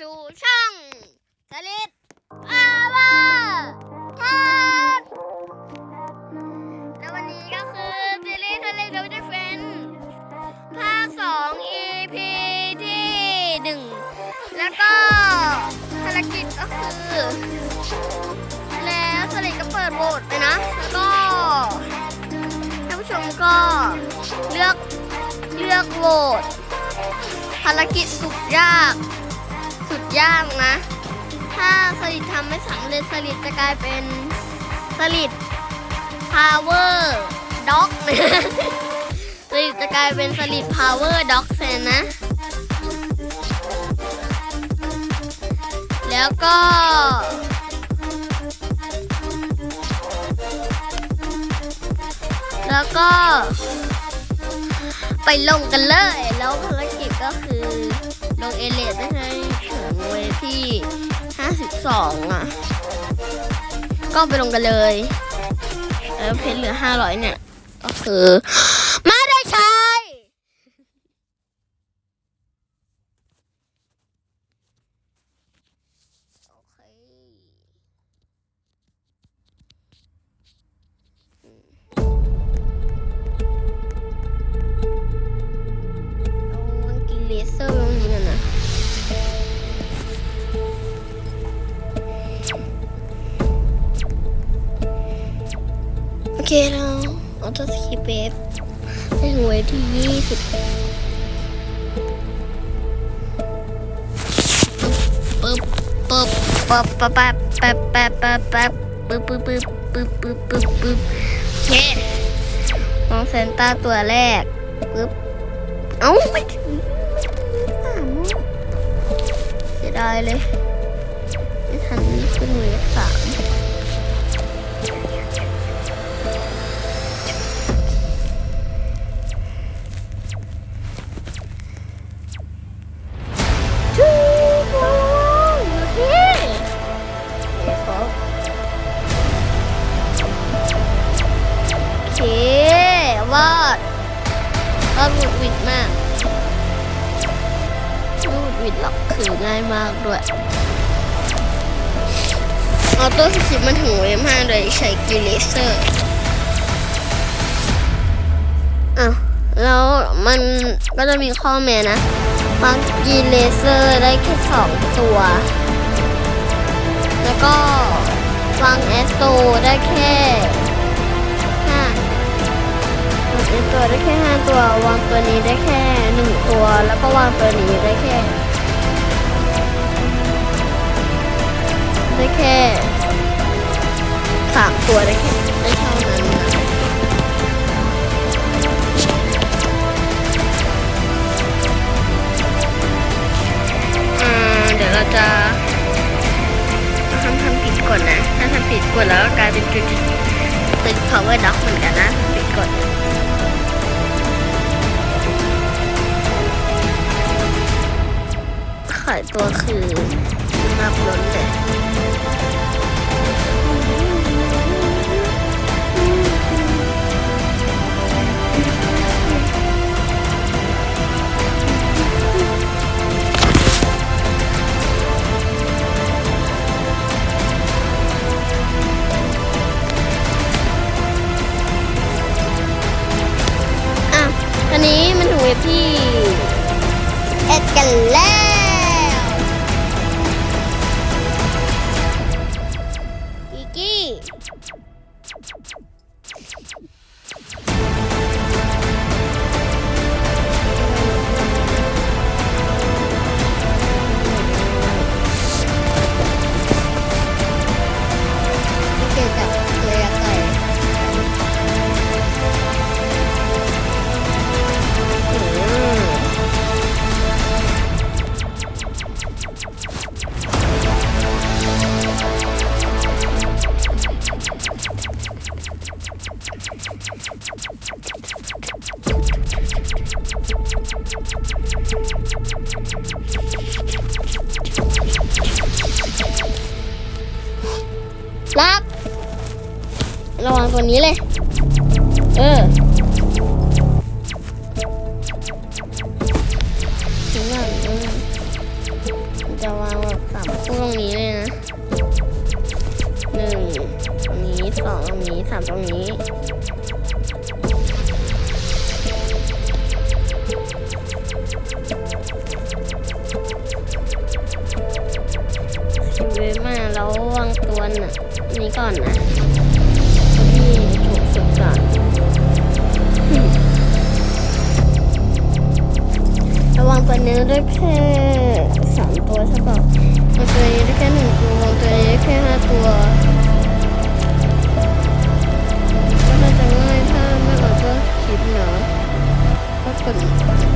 สู่ช่องสลิดอาว่าทักแล้ววันนี้ก็คือซีรีส์ทะเลเดวิดเฟนภาค 2 EP ที่หนึ่งแล้วก็ภารกิจก็คือ แล้วสลิดก็เปิดโหวตไปนะ แล้วก็ท่านผู้ชมก็เลือกเลือกโหวตภารกิจสุดยาก สุดยากนะ ถ้าสลิดทำไม่สำเร็จสลิดจะกลายเป็นสลิด power dog นะสลิดจะกลายเป็นสลิด power dog แทนนะ แล้วก็แล้วก็ ไปลงกันเลย แล้วภาร กิบก็คือลงเอเลสได้ถึงเวที่52อะ ก็ไปลงกันเลย แล้วเพชรเหลือ500เนี่ย ก็คือ เราเอาตัวสกีเบฟได้หวยที่ยี่สิบปึ๊บปึ๊บปึ๊บปั๊บปั๊บปั๊บปั๊บปั๊บปั๊บปึ๊บปึ๊บปึ๊บปึ๊บปึ๊บปึ๊บปึ๊บโอเคน้องเซนต้าตัวแรกปึ๊บเอ้าไม่ถึงสามโมงเสียดายเลยไม่ทันขึ้นเวฟสาม ก็หงุดหวิดมากไม่หงุดหวิดหรอกคือง่ายมากด้วยออโต้สกิปมันถึงเวฟห้าโดยใช้กีเลเซอร์อ้าแล้วมันก็จะมีข้อแม้นะบางกีเลเซอร์ได้แค่สองตัว แล้วก็วางแอสโตได้แค่ ตัวได้แค่ห้าตัว วางตัวนี้ได้แค่หนึ่งตัว แล้วก็วางตัวนี้ได้แค่ ได้แค่สามตัวได้แค่ได้เท่านั้นนะเดี๋ยวเราจะทำทำผิดกฎนะถ้าทำผิดกฎแล้วก็กลายเป็นจุดเป็น power dog เหมือนกันนะผิดกฎ ขายตัวคือนับล้นเลยอะทีนี้มันถึงเว็บที่เอ็ดกันแล้ว รับระวังตัวนี้เลย เออถึงว่าเออมันจะจะวางแบบสามคู่ตรงนี้เลยนะหนึ่งตรงนี้สองตรงนี้สามตรงนี้ชีวิตมาแล้ววางตัวน่ะ นี้ก่อนนะที่ถูกฝึกก่อนระวังตัวนี้ได้แค่สามตัวใช่ป่ะวางตัวนี้ได้แค่หนึ่งตัวตัวนี้ได้แค่ห้าตัวก็น่าจะง่ายถ้าไม่ออกก็คิดเนาะก็กด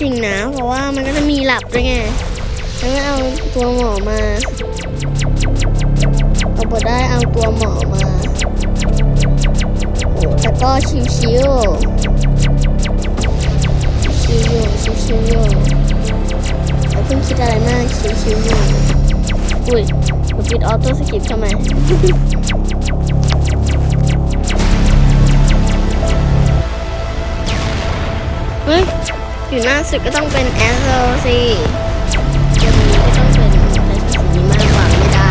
จริงนะ เพราะว่ามันก็จะมีหลับด้วยไงแล้วก็เอาตัวหมอมาเอาบทได้เอาตัวหมอมาโอ้แต่ก็ชิวๆชิวๆอยู่ชิวๆอยู่แล้วเพิ่งคิดอะไรมากชิวๆอยู่อุ้ยกดปิดออโต้สกิปทำไมเฮ้ย อยู่หน้าสุดก็ต้องเป็นแอสโซสิเกมนี้ก็ต้องเป็นอะไรที่สีมากกว่าไม่ได้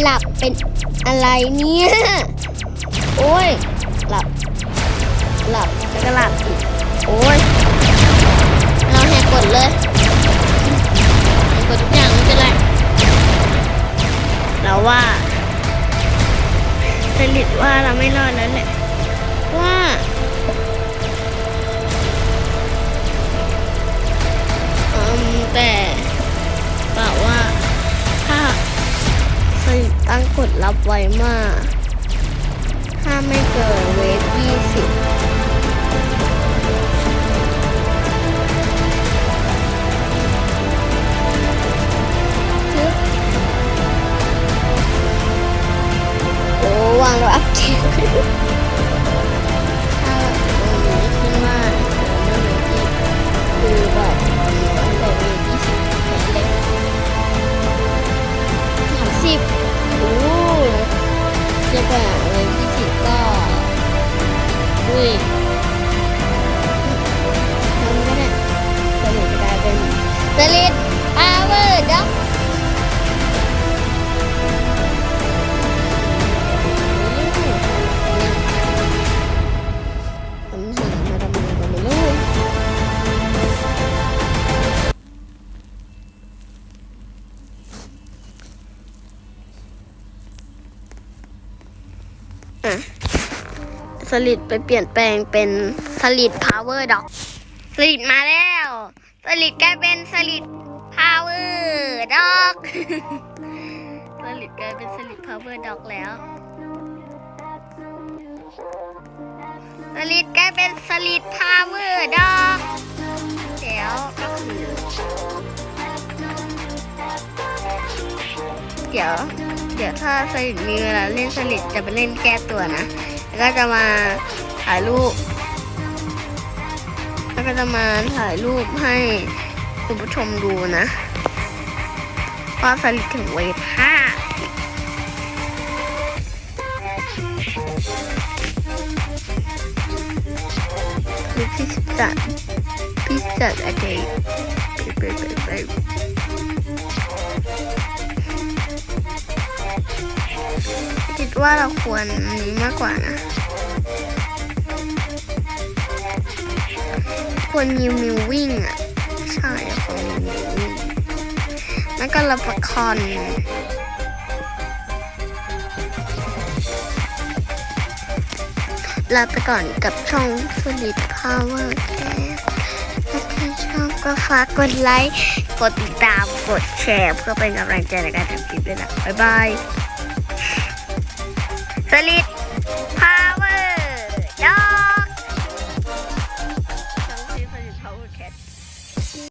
หลับเป็นอะไรเนี่ย โอ้ย หลับ หลับแล้วก็หลับอีก โอ้ย เราแหกกดเลยแหกกดทุกอย่างไม่เป็นไรเราว่าสลิดว่าเราไม่รอดแล้วแหละ เราอัพเกรดถ้าตรงนี้ขึ้นมาเดี๋ยวไม่รู้ที่คือแบบตั้งแต่เวฟยี่สิบแขนเล็กสามสิบโอ้จะแบบเวฟยี่สิบก็อุ้ยทำก็ได้สลิดกลายเป็นสลิดพาเวอร์ด็อก สลิดไปเปลี่ยนแปลงเป็นสลิดพาวเวอร์ด็อกสลิดมาแล้วสลิดกลายเป็นสลิดพาวเวอร์ด็อกสลิดกลายเป็นสลิดพาวเวอร์ด็อกแล้วสลิดกลายเป็นสลิดพาวเวอร์ดอกเดี๋ยวก็คือเดี๋ยวเดี๋ยวถ้าสลิดมีเวลาเล่นสลิดจะไปเล่นแก้ตัวนะ แล้วก็จะมาถ่ายรูป แล้วก็จะมาถ่ายรูปให้คุณผู้ชมดูนะ ว่าสลิดถึงเวทห้าคือพิซซ่าพิซซ่าอะไรไปไปไปไป คิดว่าเราควรนี้มากกว่านะ ควรยิวมิววิ่งอะ ใช่ควรยิวมิววิ่งแล้วก็รับประคอนลาไปก่อนกับช่องสลิดพาวเวอร์แคถ้าใครชอบก็ฝากกดไลค์ กดติดตาม กดแชร์ เพื่อเป็นกำลังใจในการทำคลิปด้วยนะ บ๊ายบาย สลิด